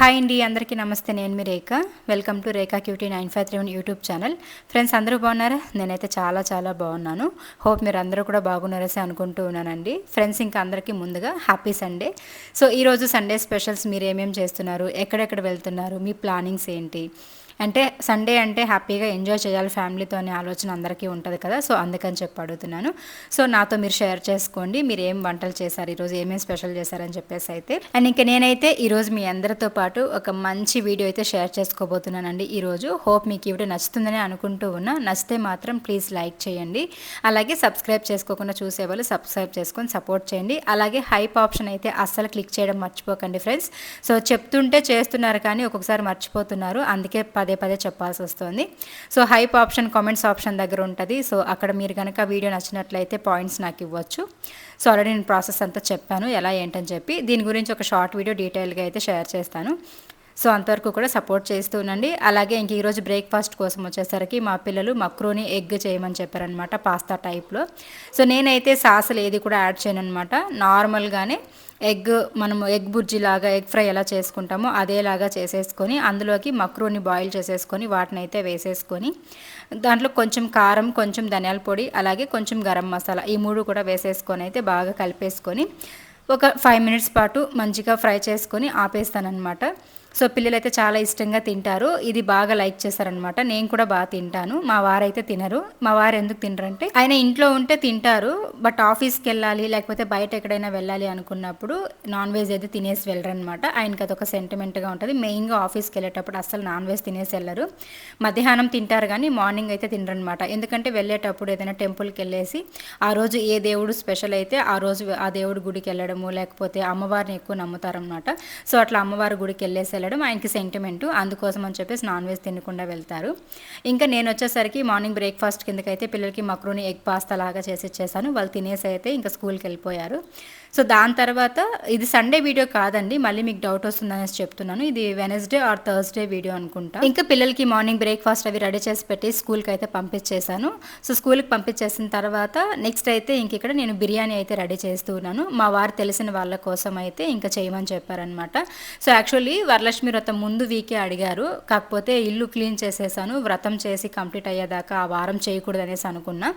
Hi అండి అందరికీ నమస్తే. నేను మీ Rekha. Welcome to Rekha cutie nine five three one YouTube channel. Friends అందరూ బాగున్నారా? నేనైతే చాలా చాలా బాగున్నాను. హోప్ మీరు అందరూ కూడా బాగున్నారసి అనుకుంటూ ఉన్నానండి. ఫ్రెండ్స్ ఇంకా అందరికీ ముందుగా హ్యాపీ సండే సో ఈరోజు సండే స్పెషల్స్ మీరు ఏమేమి చేస్తున్నారు? ఎక్కడెక్కడ వెళ్తున్నారు? మీ ప్లానింగ్స్ ఏంటి? అంటే సండే అంటే హ్యాపీగా ఎంజాయ్ చేయాలి ఫ్యామిలీతో అనే ఆలోచన అందరికీ ఉంటుంది కదా సో అందుకని చెప్పి అడుగుతున్నాను. సో నాతో మీరు షేర్ చేసుకోండి మీరు ఏం వంటలు చేశారు ఈరోజు ఏమేమి స్పెషల్ చేశారని చెప్పేసి అయితే. అండ్ ఇంకా నేనైతే ఈరోజు మీ అందరితో పాటు ఒక మంచి వీడియో అయితే షేర్ చేసుకోబోతున్నానండి. ఈరోజు హోప్ మీకు ఇవి నచ్చుతుందని అనుకుంటూ ఉన్నా నచ్చితే మాత్రం ప్లీజ్ లైక్ చేయండి. అలాగే సబ్స్క్రైబ్ చేసుకోకుండా చూసేవాళ్ళు సబ్స్క్రైబ్ చేసుకొని సపోర్ట్ చేయండి. అలాగే హైప్ ఆప్షన్ అయితే అస్సలు క్లిక్ చేయడం మర్చిపోకండి ఫ్రెండ్స్. సో చెప్తుంటే చేస్తున్నారు కానీ ఒక్కొక్కసారి మర్చిపోతున్నారు అందుకే పది పదే పదే చెప్పాల్సి వస్తుంది. So hype option comments option దగ్గర ఉంటుంది. సో అక్కడ మీరు కనుక వీడియో నచ్చినట్లయితే పాయింట్స్ నాకు ఇవ్వచ్చు. సో ఆల్రెడీ నేను ప్రాసెస్ అంతా చెప్పాను. ఎలా ఏంటని చెప్పి దీని గురించి ఒక షార్ట్ వీడియో డీటెయిల్గా అయితే షేర్ చేస్తాను. సో అంతవరకు కూడా సపోర్ట్ చేస్తూ ఉండండి. అలాగే ఇంక ఈరోజు బ్రేక్ఫాస్ట్ కోసం వచ్చేసరికి మా పిల్లలు మక్రోని ఎగ్ చేయమని చెప్పారనమాట పాస్తా టైప్లో సో నేనైతే సాసలు ఏది కూడా యాడ్ చేయను అనమాట నార్మల్గానే ఎగ్ మనము ఎగ్ బుర్జీ లాగా ఎగ్ ఫ్రై ఎలా చేసుకుంటామో అదేలాగా చేసేసుకొని అందులోకి మక్రోని బాయిల్ చేసేసుకొని వాటిని అయితే వేసేసుకొని దాంట్లో కొంచెం కారం కొంచెం ధనియాల పొడి అలాగే కొంచెం గరం మసాలా ఈ మూడు కూడా వేసేసుకొని అయితే బాగా కలిపేసుకొని ఒక ఫైవ్ మినిట్స్ పాటు మంచిగా ఫ్రై చేసుకొని ఆపేస్తానమాట సో పిల్లలైతే చాలా ఇష్టంగా తింటారు. ఇది బాగా లైక్ చేశారనమాట నేను కూడా బాగా తింటాను. మా వారైతే తినరు. మా వారు ఎందుకు తినరంటే ఆయన ఇంట్లో ఉంటే తింటారు బట్ ఆఫీస్కి వెళ్ళాలి లేకపోతే బయట ఎక్కడైనా వెళ్ళాలి అనుకున్నప్పుడు నాన్ వెజ్ అయితే తినేసి వెళ్ళరనమాట ఆయనకి అదొక సెంటిమెంట్గా ఉంటుంది. మెయిన్గా ఆఫీస్కి వెళ్ళేటప్పుడు అసలు నాన్ వెజ్ తినేసి వెళ్ళరు. మధ్యాహ్నం తింటారు కానీ మార్నింగ్ అయితే తినరనమాట ఎందుకంటే వెళ్ళేటప్పుడు ఏదైనా టెంపుల్కి వెళ్ళేసి ఆ రోజు ఏ దేవుడు స్పెషల్ అయితే ఆ రోజు ఆ దేవుడి గుడికి వెళ్ళడము లేకపోతే అమ్మవారిని ఎక్కువ నమ్ముతారనమాట సో అట్లా అమ్మవారి గుడికి వెళ్ళేసి వెళ్ళడం ఆయనకి సెంటిమెంటు అందుకోసం అని చెప్పేసి నాన్ వెజ్ తినకుండా వెళ్తారు. ఇంకా నేను వచ్చేసరికి మార్నింగ్ బ్రేక్ఫాస్ట్ కిందకైతే పిల్లలకి మక్రోని ఎగ్ పాస్తా లాగా చేసి ఇచ్చేసాను. వాళ్ళు తినేసి అయితే ఇంకా స్కూల్కి వెళ్ళిపోయారు. సో దాని తర్వాత ఇది సండే వీడియో కాదండి మళ్ళీ మీకు డౌట్ వస్తుందనేసి చెప్తున్నాను. ఇది వెనస్డే ఆర్ థర్స్డే వీడియో అనుకుంటా. ఇంకా పిల్లలకి మార్నింగ్ బ్రేక్ఫాస్ట్ అవి రెడీ చేసి పెట్టి స్కూల్కి అయితే పంపించేశాను. సో స్కూల్కి పంపించేసిన తర్వాత నెక్స్ట్ అయితే ఇంక ఇక్కడ నేను బిర్యానీ అయితే రెడీ చేస్తూ ఉన్నాను. మా వారు తెలిసిన వాళ్ళ కోసం అయితే ఇంకా చేయమని చెప్పారనమాట సో యాక్చువల్లీ వరలక్ష్మి వ్రతం ముందు వీకే అడిగారు. కాకపోతే ఇల్లు క్లీన్ చేసేసాను వ్రతం చేసి కంప్లీట్ అయ్యేదాకా ఆ వారం చేయకూడదు అనేసి అనుకున్నా.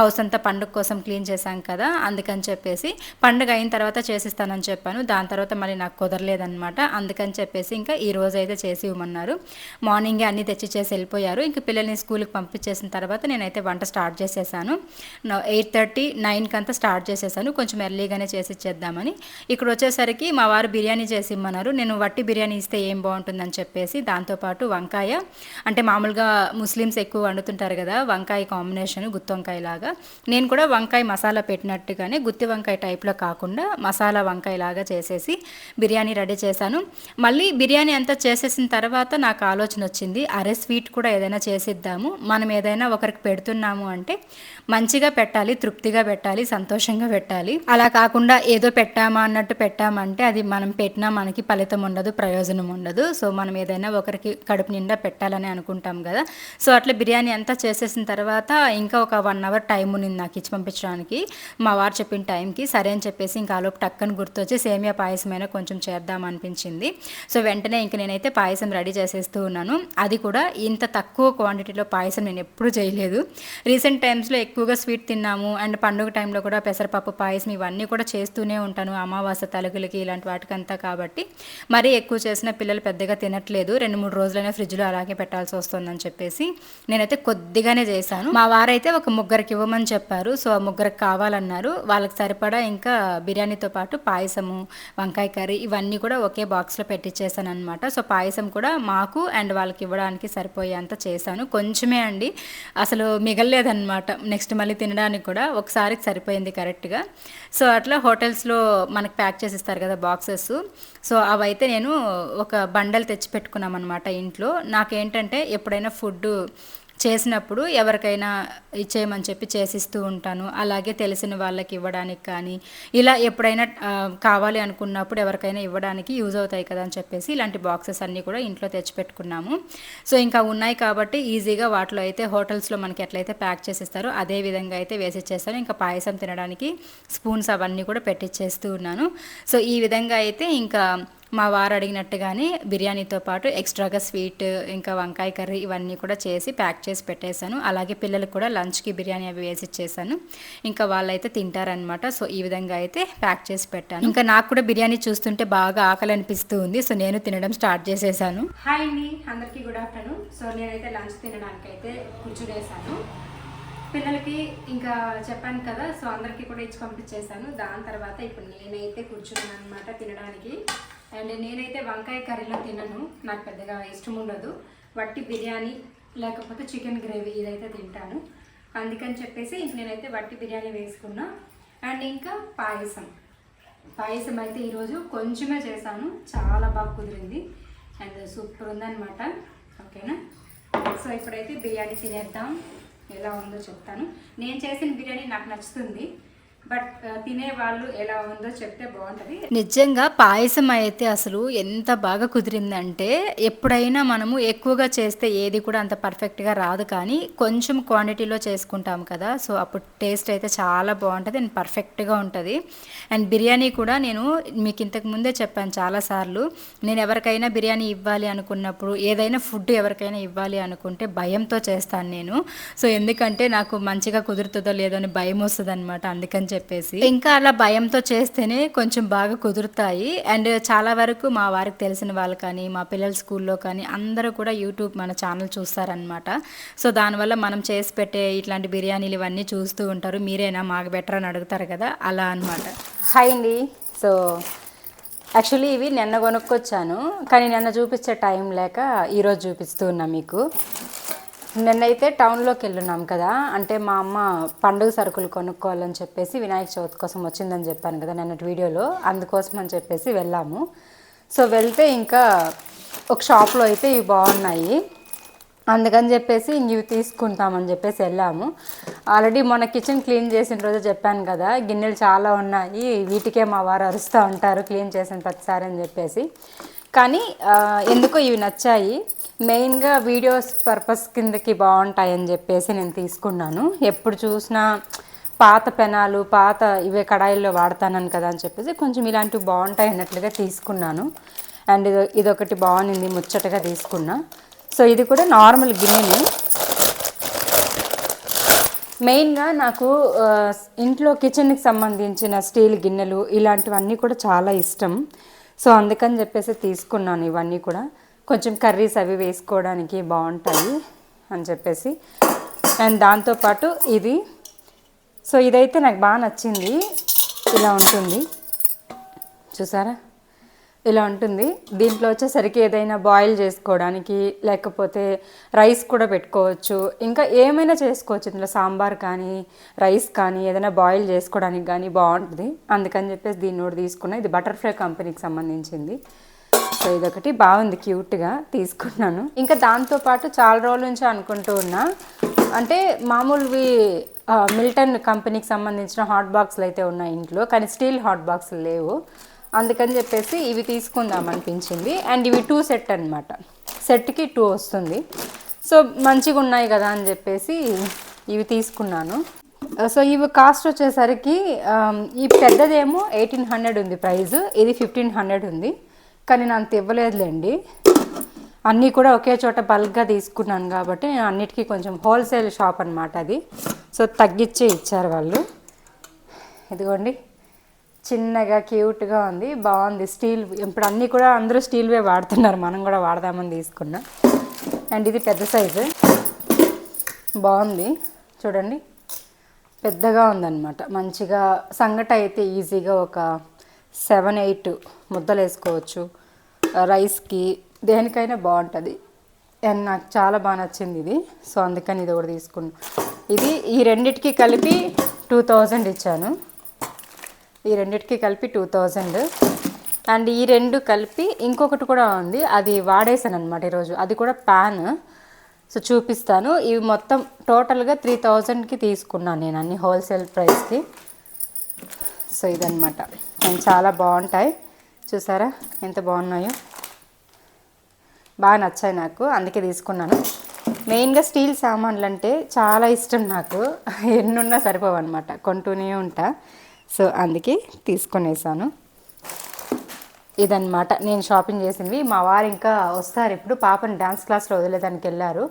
హౌస్ అంతా పండుగ కోసం క్లీన్ చేశాం కదా అందుకని చెప్పేసి పండుగ అయిన తర్వాత చేసిస్తానని చెప్పాను. దాని తర్వాత మళ్ళీ నాకు కుదరలేదనమాట అందుకని చెప్పేసి ఇంకా ఈ రోజు అయితే చేసి ఇవ్వమన్నారు. మార్నింగే అన్నీ తెచ్చి చేసి వెళ్ళిపోయారు. ఇంకా పిల్లల్ని స్కూల్కి పంపించేసిన తర్వాత నేనైతే వంట స్టార్ట్ చేసేసాను. ఎయిట్ థర్టీ నైన్కి అంతా స్టార్ట్ చేసేసాను. కొంచెం ఎర్లీగానే చేసి ఇచ్చేద్దామని. ఇక్కడ వచ్చేసరికి మా వారు బిర్యానీ చేసి ఇమ్మన్నారు. నేను వట్టి బిర్యానీ ఇస్తే ఏం బాగుంటుందని చెప్పేసి దాంతోపాటు వంకాయ. అంటే మామూలుగా ముస్లిమ్స్ ఎక్కువ వండుతుంటారు కదా వంకాయ కాంబినేషన్ గుత్తి వంకాయ లాగా నేను కూడా వంకాయ మసాలా పెట్టినట్టుగానే గుత్తి వంకాయ టైప్లో కాకుండా మసాలా వంకాయ లాగా చేసేసి బిర్యానీ రెడీ చేశాను. మళ్ళీ బిర్యానీ అంతా చేసేసిన తర్వాత నాకు ఆలోచన వచ్చింది అరే స్వీట్ కూడా ఏదైనా చేసిద్దాము. మనం ఏదైనా ఒకరికి పెడుతున్నాము అంటే మంచిగా పెట్టాలి తృప్తిగా పెట్టాలి సంతోషంగా పెట్టాలి. అలా కాకుండా ఏదో పెట్టామా అన్నట్టు పెట్టామంటే అది మనం పెట్టినా మనకి ఫలితం ఉండదు ప్రయోజనం ఉండదు. సో మనం ఏదైనా ఒకరికి కడుపు నిండా పెట్టాలని అనుకుంటాం కదా. సో అట్లా బిర్యానీ అంతా చేసేసిన తర్వాత ఇంకా ఒక వన్ అవర్ టైం ఉంది నాకు ఇచ్చి పంపించడానికి. మా వారు చెప్పిన టైంకి సరే అని చెప్పేసి ఇంకా ఆలోపు టక్కని గుర్తొచ్చి సేమియా పాయసమైనా కొంచెం చేద్దాం అనిపించింది. సో వెంటనే ఇంక నేనైతే పాయసం రెడీ చేసేస్తూ ఉన్నాను. అది కూడా ఇంత తక్కువ క్వాంటిటీలో పాయసం నేను ఎప్పుడూ చేయలేదు. రీసెంట్ టైమ్స్లో ఎక్కువగా స్వీట్ తిన్నాము. అండ్ పండుగ టైంలో కూడా పెసరపప్పు పాయసం ఇవన్నీ కూడా చేస్తూనే ఉంటాను. అమావాస్య తలుగులకి ఇలాంటి వాటికంతా కాబట్టి. మరీ ఎక్కువ చేసిన పిల్లలు పెద్దగా తినట్లేదు. రెండు మూడు రోజులైనా ఫ్రిడ్జ్లో అలాగే పెట్టాల్సి వస్తుందని చెప్పేసి నేనైతే కొద్దిగానే చేశాను. మా వారైతే ఒక ముగ్గురికి ఇవ్వమని చెప్పారు. సో ఆ ముగ్గురికి కావాలన్నారు. వాళ్ళకి సరిపడా ఇంకా బిర్యానీతో పాటు పాయసము వంకాయ కర్రీ ఇవన్నీ కూడా ఒకే బాక్స్లో పెట్టించేసాను అనమాట సో పాయసం కూడా మాకు అండ్ వాళ్ళకి ఇవ్వడానికి సరిపోయేంత చేశాను. కొంచెమే అండి. అసలు మిగలలేదన్నమాట. నెక్స్ట్ మళ్ళీ తినడానికి కూడా ఒకసారికి సరిపోయింది కరెక్ట్గా. సో అట్లా హోటల్స్లో మనకి ప్యాక్ చేసి ఇస్తారు కదా బాక్సెస్. సో అవైతే నేను ఒక బండల్ తెచ్చి పెట్టుకున్నాం అనమాట ఇంట్లో. నాకేంటంటే ఎప్పుడైనా ఫుడ్ చేసినప్పుడు ఎవరికైనా ఇచ్చేయమని చెప్పి చేసిస్తూ ఉంటాను. అలాగే తెలిసిన వాళ్ళకి ఇవ్వడానికి కానీ ఇలా ఎప్పుడైనా కావాలి అనుకున్నప్పుడు ఎవరికైనా ఇవ్వడానికి యూజ్ అవుతాయి కదా అని చెప్పేసి ఇలాంటి బాక్సెస్ అన్నీ కూడా ఇంట్లో తెచ్చిపెట్టుకున్నాము. సో ఇంకా ఉన్నాయి కాబట్టి ఈజీగా వాటిలో అయితే హోటల్స్లో మనకి ఎట్లయితే ప్యాక్ చేసిస్తారో అదే విధంగా అయితే వేసిచ్చేస్తాను. ఇంకా పాయసం తినడానికి స్పూన్స్ అవన్నీ కూడా పెట్టిచ్చేస్తూ ఉన్నాను. సో ఈ విధంగా అయితే ఇంకా మా వారు అడిగినట్టుగానే బిర్యానీతో పాటు ఎక్స్ట్రాగా స్వీట్ ఇంకా వంకాయ కర్రీ ఇవన్నీ కూడా చేసి ప్యాక్ చేసి పెట్టేశాను. అలాగే పిల్లలకు కూడా లంచ్కి బిర్యానీ అవి వేసి ఇచ్చేసాను ఇంకా వాళ్ళైతే తింటారనమాట సో ఈ విధంగా అయితే ప్యాక్ చేసి పెట్టాను. ఇంకా నాకు కూడా బిర్యానీ చూస్తుంటే బాగా ఆకలి అనిపిస్తూ ఉంది. సో నేను తినడం స్టార్ట్ చేసేసాను హాయ్ అండి. అందరికీ గుడ్ ఆఫ్టర్నూన్. సో నేనైతే లంచ్ తినడానికి అయితే కూర్చునేసాను పిల్లలకి ఇంకా చెప్పాను కదా సో అందరికీ కూడా ఇచ్చి పంపించేశాను. దాని తర్వాత ఇప్పుడు నేనైతే కూర్చున్నాను అనమాట తినడానికి. అండ్ నేనైతే వంకాయ కర్రీలో తినను. నాకు పెద్దగా ఇష్టం ఉండదు. వట్టి బిర్యానీ లేకపోతే చికెన్ గ్రేవీ ఇదైతే తింటాను. అందుకని చెప్పేసి ఇంక నేనైతే వట్టి బిర్యానీ వేసుకున్నా. అండ్ ఇంకా పాయసం. పాయసం అయితే ఈరోజు కొంచెమే చేశాను. చాలా బాగా కుదిరింది. అండ్ సూపర్ ఉందన్నమాట. ఓకేనా? సో ఇప్పుడైతే బిర్యానీ తినేద్దాం. ఎలా ఉందో చెప్తాను. నేను చేసిన బిర్యానీ నాకు నచ్చుతుంది. బట్ తినే వాళ్ళు ఎలా ఉందో చెప్తే బాగుంటుంది. నిజంగా పాయసం అయితే అసలు ఎంత బాగా కుదిరిందంటే ఎప్పుడైనా మనము ఎక్కువగా చేస్తే ఏది కూడా అంత పర్ఫెక్ట్గా రాదు కానీ కొంచెం క్వాంటిటీలో చేసుకుంటాం కదా సో అప్పుడు టేస్ట్ అయితే చాలా బాగుంటుంది అండ్ పర్ఫెక్ట్గా ఉంటుంది. అండ్ బిర్యానీ కూడా నేను మీకు ఇంతకు ముందే చెప్పాను చాలాసార్లు నేను ఎవరికైనా బిర్యానీ ఇవ్వాలి అనుకున్నప్పుడు ఏదైనా ఫుడ్ ఎవరికైనా ఇవ్వాలి అనుకుంటే భయంతో చేస్తాను నేను. సో ఎందుకంటే నాకు మంచిగా కుదురుతుందో లేదో అని భయం వస్తుంది అనమాట అందుకని చెప్పేసి. ఇంకా అలా భయంతో చేస్తేనే కొంచెం బాగా కుదురుతాయి. అండ్ చాలా వరకు మా వారికి తెలిసిన వాళ్ళు కానీ మా పిల్లల స్కూల్లో కానీ అందరూ కూడా యూట్యూబ్ మన ఛానల్ చూస్తారనమాట సో దానివల్ల మనం చేసి పెట్టే ఇట్లాంటి బిర్యానీలు ఇవన్నీ చూస్తూ ఉంటారు. మీరేనా? మాకు బెటర్ అని అడుగుతారు కదా? అలా అనమాట హాయ్ అండి. సో యాక్చువల్లీ ఇవి నిన్న కొనుక్కొచ్చాను. కానీ నిన్న చూపించే టైం లేక ఈరోజు చూపిస్తూ ఉన్నా మీకు. నిన్నైతే టౌన్లోకి వెళ్ళున్నాం కదా. అంటే మా అమ్మ పండుగ సరుకులు కొనుక్కోవాలని చెప్పేసి వినాయక చవితి కోసం వచ్చిందని చెప్పాను కదా నిన్నటి వీడియోలో. అందుకోసం అని చెప్పేసి వెళ్ళాము. సో వెళ్తే ఇంకా ఒక షాప్లో అయితే ఇవి బాగున్నాయి. అందుకని చెప్పేసి ఇవి తీసుకుంటామని చెప్పేసి వెళ్ళాము. ఆల్రెడీ మొన్న కిచెన్ క్లీన్ చేసిన రోజు చెప్పాను కదా గిన్నెలు చాలా ఉన్నాయి వీటికే మా వారు అరుస్తూ ఉంటారు క్లీన్ చేసిన ప్రతిసారి అని చెప్పేసి. కానీ ఎందుకో ఇవి నచ్చాయి. మెయిన్గా వీడియోస్ పర్పస్ కిందకి బాగుంటాయని చెప్పేసి నేను తీసుకున్నాను. ఎప్పుడు చూసినా పాత పెనాలు పాత ఇవే కడాయిల్లో వాడతానని కదా అని చెప్పేసి కొంచెం ఇలాంటివి బాగుంటాయి అన్నట్లుగా తీసుకున్నాను. అండ్ ఇది ఇదొకటి బాగుంది ముచ్చటగా తీసుకున్నా. సో ఇది కూడా నార్మల్ గిన్నెను. మెయిన్గా నాకు ఇంట్లో కిచెన్కి సంబంధించిన స్టీల్ గిన్నెలు ఇలాంటివన్నీ కూడా చాలా ఇష్టం. సో అందుకని చెప్పేసి తీసుకున్నాను ఇవన్నీ కూడా. కొంచెం కర్రీస్ అవి వేసుకోవడానికి బాగుంటాయి అని చెప్పేసి. అండ్ దాంతోపాటు ఇది. సో ఇదైతే నాకు బాగా నచ్చింది. ఇలా ఉంటుంది. చూసారా? ఇలా ఉంటుంది. దీంట్లో వచ్చేసరికి ఏదైనా బాయిల్ చేసుకోవడానికి లేకపోతే రైస్ కూడా పెట్టుకోవచ్చు. ఇంకా ఏమైనా చేసుకోవచ్చు. ఇందులో సాంబార్ కానీ రైస్ కానీ ఏదైనా బాయిల్ చేసుకోవడానికి కానీ బాగుంటుంది. అందుకని చెప్పేసి దీన్ని కూడా తీసుకున్నా. ఇది బటర్ఫ్లై కంపెనీకి సంబంధించింది. సో ఇదొకటి బాగుంది. క్యూట్గా తీసుకున్నాను. ఇంకా దాంతోపాటు చాలా రోజుల నుంచి అనుకుంటూ ఉన్నా అంటే మామూలువి మిల్టన్ కంపెనీకి సంబంధించిన హాట్ బాక్స్లు అయితే ఉన్నాయి ఇంట్లో. కానీ స్టీల్ హాట్ బాక్సులు లేవు. అందుకని చెప్పేసి ఇవి తీసుకుందాం అనిపించింది. అండ్ ఇవి టూ సెట్ అనమాట సెట్కి టూ వస్తుంది. సో మంచిగా ఉన్నాయి కదా అని చెప్పేసి ఇవి తీసుకున్నాను. Uh, సో ఇవి కాస్ట్ వచ్చేసరికి um, ఈ పెద్దదేమో ఎయిటీన్ హండ్రెడ్ ఉంది ప్రైస్ ఇది ఫిఫ్టీన్ హండ్రెడ్ ఉంది. కానీ నేను అంత ఇవ్వలేదులేండి. అన్నీ కూడా ఒకే చోట బల్క్గా తీసుకున్నాను కాబట్టి నేను అన్నిటికీ కొంచెం హోల్సేల్ షాప్ అనమాట అది. సో తగ్గించే ఇచ్చారు వాళ్ళు. ఇదిగోండి. చిన్నగా క్యూట్గా ఉంది. బాగుంది. స్టీల్ ఇప్పుడు అన్నీ కూడా అందరూ స్టీల్వే వాడుతున్నారు. మనం కూడా వాడదామని తీసుకున్నా. అండ్ ఇది పెద్ద సైజు. బాగుంది. చూడండి. పెద్దగా ఉందన్నమాట. మంచిగా సంగట అయితే ఈజీగా ఒక సెవెన్ ఎయిట్ ముద్దలు వేసుకోవచ్చు. రైస్కి దేనికైనా బాగుంటుంది. అండ్ నాకు చాలా బాగా నచ్చింది ఇది. సో అందుకని ఇది ఒకటి తీసుకున్నాను ఇది ఈ రెండిటికి కలిపి టూ థౌజండ్ ఇచ్చాను. ఈ రెండిటికి కలిపి టూ థౌజండ్. అండ్ ఈ రెండు కలిపి ఇంకొకటి కూడా ఉంది. అది వాడేసాను అనమాట ఈరోజు. అది కూడా ప్యాన్. సో చూపిస్తాను. ఇవి మొత్తం టోటల్గా త్రీ థౌజండ్కి తీసుకున్నాను నేను అన్ని హోల్సేల్ ప్రైస్కి. సో ఇదనమాట అండ్ చాలా బాగుంటాయి. చూసారా? ఎంత బాగున్నాయో. బాగా నచ్చాయి నాకు. అందుకే తీసుకున్నాను. మెయిన్గా స్టీల్ సామాన్లు అంటే చాలా ఇష్టం నాకు. ఎన్నున్నా సరిపోవు అనమాట కొంటూనే ఉంటా. సో అందుకే తీసుకొనేసాను. ఇదన్నమాట. నేను షాపింగ్ చేసింది మా వారు ఇంకా వస్తారు. ఇప్పుడు పాపని డ్యాన్స్ క్లాస్లో వదిలేదానికి వెళ్ళారు.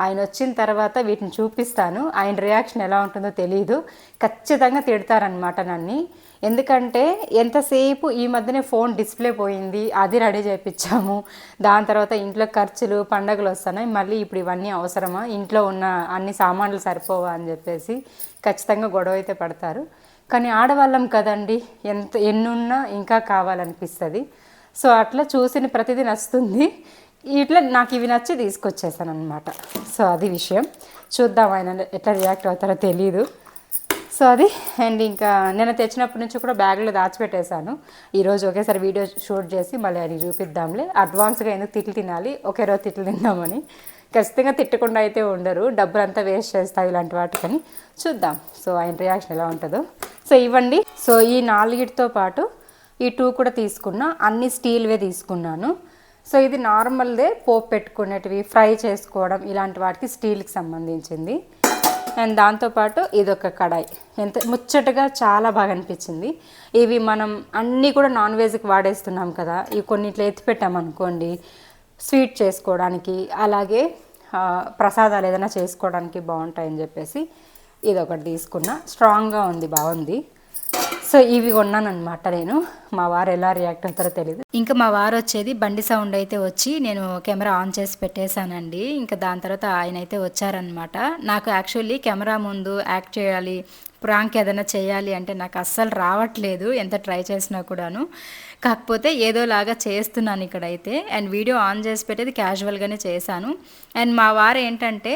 ఆయన వచ్చిన తర్వాత వీటిని చూపిస్తాను. ఆయన రియాక్షన్ ఎలా ఉంటుందో తెలియదు ఖచ్చితంగా తిడతారనమాట నన్ను. ఎందుకంటే ఎంతసేపు ఈ మధ్యనే ఫోన్ డిస్ప్లే పోయింది. అది రెడీ చేయించాము దాని తర్వాత ఇంట్లో ఖర్చులు పండగలు వస్తున్నాయి. మళ్ళీ ఇప్పుడు ఇవన్నీ అవసరమా? ఇంట్లో ఉన్న అన్ని సామాన్లు సరిపోవా అని చెప్పేసి ఖచ్చితంగా గొడవ అయితే పడతారు. కానీ ఆడవాళ్ళం కదండి. ఎంత ఎన్నున్నా ఇంకా కావాలనిపిస్తుంది. సో అట్లా చూసిన ప్రతిదీ నచ్చుతుంది. ఇట్లా నాకు ఇవి నచ్చి తీసుకొచ్చేసాను అనమాట సో అది విషయం. చూద్దాం ఆయన ఎట్లా రియాక్ట్ అవుతారో తెలీదు. సో అది. అండ్ ఇంకా నేను తెచ్చినప్పటి నుంచి కూడా బ్యాగ్లో దాచిపెట్టేశాను. ఈరోజు ఒకేసారి వీడియో షూట్ చేసి మళ్ళీ అది చూపిద్దాంలే. అడ్వాన్స్గా ఎందుకు తిట్లు తినాలి? ఒకే రోజు తిట్లు తిందామని. ఖచ్చితంగా తిట్టకుండా అయితే ఉండరు. డబ్బులు అంతా వేస్ట్ చేస్తాయి ఇలాంటి వాటికని. చూద్దాం. సో ఆయన రియాక్షన్ ఎలా ఉంటుందో. సో ఇవ్వండి సో ఈ నాలుగిటితో పాటు ఈ టూ కూడా తీసుకున్నా అన్ని స్టీల్వే తీసుకున్నాను. సో ఇది నార్మల్దే పోపు పెట్టుకునేటివి ఫ్రై చేసుకోవడం ఇలాంటి వాటికి స్టీల్కి సంబంధించింది. అండ్ దాంతోపాటు ఇదొక కడాయి. ఎంత ముచ్చటగా చాలా బాగా అనిపించింది. ఇవి మనం అన్నీ కూడా నాన్ వెజ్కి వాడేస్తున్నాం కదా ఇవి కొన్నిట్లో ఎత్తి పెట్టామనుకోండి స్వీట్ చేసుకోవడానికి అలాగే ప్రసాదాలు ఏదైనా చేసుకోవడానికి బాగుంటాయని చెప్పేసి ఇది ఒకటి తీసుకున్నా. స్ట్రాంగ్గా ఉంది బాగుంది. సో ఇవి కొన్నాను అనమాట నేను. మా వారు ఎలా రియాక్ట్ అవుతారో తెలియదు ఇంకా మా వారు వచ్చేది బండి సౌండ్ అయితే వచ్చి నేను కెమెరా ఆన్ చేసి పెట్టేశానండి. ఇంకా దాని తర్వాత ఆయన అయితే వచ్చారనమాట నాకు యాక్చువల్లీ కెమెరా ముందు యాక్ట్ చేయాలి ప్రాంక్ ఏదైనా చేయాలి అంటే నాకు అస్సలు రావట్లేదు ఎంత ట్రై చేసినా కూడాను. కాకపోతే ఏదోలాగా చేస్తున్నాను ఇక్కడైతే. అండ్ వీడియో ఆన్ చేసి పెట్టేది క్యాజువల్గానే చేశాను. అండ్ మా వారు ఏంటంటే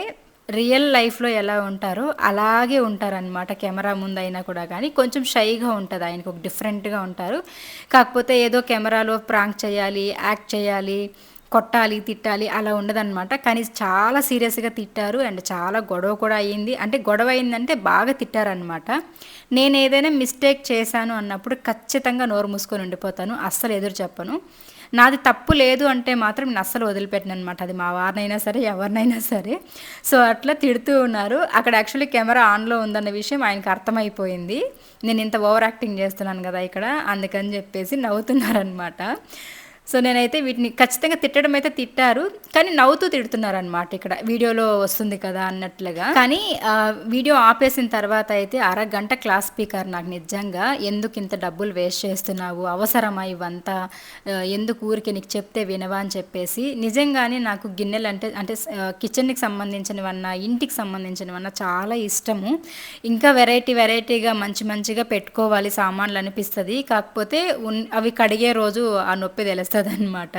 రియల్ లైఫ్లో ఎలా ఉంటారో అలాగే ఉంటారనమాట కెమెరా ముందైనా కూడా కానీ కొంచెం షైగా ఉంటుంది ఆయనకు ఒక డిఫరెంట్గా ఉంటారు. కాకపోతే ఏదో కెమెరాలో ప్రాంక్ చేయాలి యాక్ట్ చేయాలి కొట్టాలి తిట్టాలి అలా ఉండదన్నమాట. కానీ చాలా సీరియస్గా తిట్టారు అండ్ చాలా గొడవ కూడా అయ్యింది. అంటే గొడవ అయిందంటే బాగా తిట్టారనమాట నేను ఏదైనా మిస్టేక్ చేశాను అన్నప్పుడు ఖచ్చితంగా నోరు మూసుకొని ఉండిపోతాను. అస్సలు ఎదురు చెప్పను. నాది తప్పు లేదు అంటే మాత్రం నేను అస్సలు వదిలిపెట్టిన అనమాట అది మా వారినైనా సరే ఎవరినైనా సరే. సో అట్లా తిడుతూ ఉన్నారు. అక్కడ యాక్చువల్లీ కెమెరా ఆన్లో ఉందన్న విషయం ఆయనకు అర్థమైపోయింది. నేను ఇంత ఓవర్ యాక్టింగ్ చేస్తున్నాను కదా ఇక్కడ అందుకని చెప్పేసి నవ్వుతున్నారనమాట సో నేనైతే వీటిని ఖచ్చితంగా తిట్టడం అయితే తిట్టారు కానీ నవ్వుతూ తిడుతున్నారు అనమాట ఇక్కడ. వీడియోలో వస్తుంది కదా అన్నట్లుగా. కానీ వీడియో ఆపేసిన తర్వాత అయితే అరగంట క్లాస్ స్పీకర్ నాకు నిజంగా ఎందుకు ఇంత డబ్బులు వేస్ట్ చేస్తున్నావు? అవసరమా ఇవంతా? ఎందుకు ఊరికి నీకు చెప్తే వినవా? అని చెప్పేసి నిజంగానే నాకు గిన్నెలు అంటే అంటే కిచెన్కి సంబంధించినవన్నా ఇంటికి సంబంధించినవన్నా చాలా ఇష్టము. ఇంకా వెరైటీ వెరైటీగా మంచి మంచిగా పెట్టుకోవాలి సామాన్లు అనిపిస్తుంది. కాకపోతే అవి కడిగే రోజు ఆ నొప్పి తెలుస్తుంది. అనమాట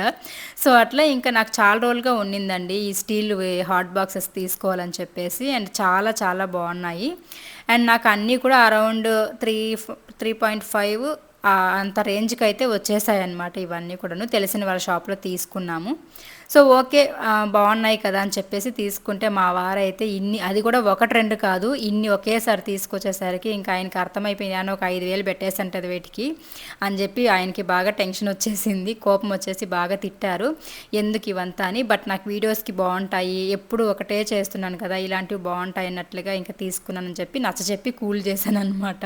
సో అట్లా ఇంకా నాకు చాలా రోజులుగా ఉండిందండి ఈ స్టీల్ హాట్ బాక్సెస్ తీసుకోవాలని చెప్పేసి అండ్ చాలా చాలా బాగున్నాయి. అండ్ నాకు అన్నీ కూడా around three three point five అంత రేంజ్కి అయితే వచ్చేసాయి అనమాట ఇవన్నీ కూడాను. తెలిసిన వాళ్ళ షాప్లో తీసుకున్నాము. సో ఓకే బాగున్నాయి కదా అని చెప్పేసి తీసుకుంటే మా వారైతే ఇన్ని అది కూడా ఒకటి రెండు కాదు ఇన్ని ఒకేసారి తీసుకొచ్చేసరికి ఇంకా ఆయనకి అర్థమైపోయింది ఒక ఐదు వేలు పెట్టేసంటది వీటికి అని చెప్పి ఆయనకి బాగా టెన్షన్ వచ్చేసింది కోపం వచ్చేసి బాగా తిట్టారు. ఎందుకు ఇవంతా అని. బట్ నాకు వీడియోస్కి బాగుంటాయి ఎప్పుడు ఒకటే చేస్తున్నాను కదా ఇలాంటివి బాగుంటాయి అన్నట్లుగా ఇంకా తీసుకున్నానని చెప్పి నచ్చ చెప్పి కూల్ చేశాను అనమాట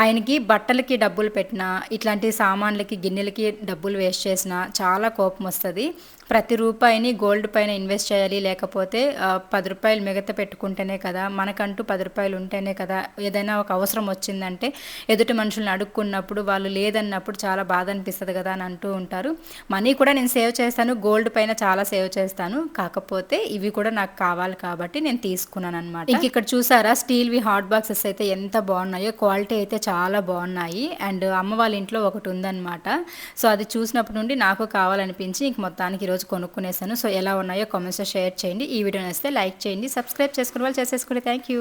ఆయనకి బట్టలకి డబ్బులు పెట్టినా ఇట్లాంటి సామాన్లకి గిన్నెలకి డబ్బులు వేస్ట్ చేసినా చాలా కోపం వస్తుంది. ప్రతి రూపాయిని గోల్డ్ పైన ఇన్వెస్ట్ చేయాలి లేకపోతే పది రూపాయలు మిగతా పెట్టుకుంటేనే కదా మనకంటూ పది రూపాయలు ఉంటేనే కదా ఏదైనా ఒక అవసరం వచ్చిందంటే ఎదుటి మనుషులను అడుక్కున్నప్పుడు వాళ్ళు లేదన్నప్పుడు చాలా బాధ అనిపిస్తుంది కదా అని అంటూ ఉంటారు. మనీ కూడా నేను సేవ్ చేస్తాను గోల్డ్ పైన చాలా సేవ్ చేస్తాను కాకపోతే ఇవి కూడా నాకు కావాలి కాబట్టి నేను తీసుకున్నాను అనమాట ఇంక ఇక్కడ చూసారా స్టీల్వి హాట్ బాక్సెస్ అయితే ఎంత బాగున్నాయో క్వాలిటీ అయితే చాలా బాగున్నాయి అండ్ అమ్మ వాళ్ళ ఇంట్లో ఒకటి ఉందన్నమాట. సో అది చూసినప్పటి నుండి నాకు కావాలనిపించి ఇంక మొత్తానికి ఈరోజు కొనుక్కునేసాను. సో ఎలా ఉన్నాయో కామెంట్స్లో షేర్ చేయండి. ఈ వీడియో నచ్చితే లైక్ చేయండి. సబ్స్క్రైబ్ చేసుకునే వాళ్ళు చేసేసుకోండి థ్యాంక్ యూ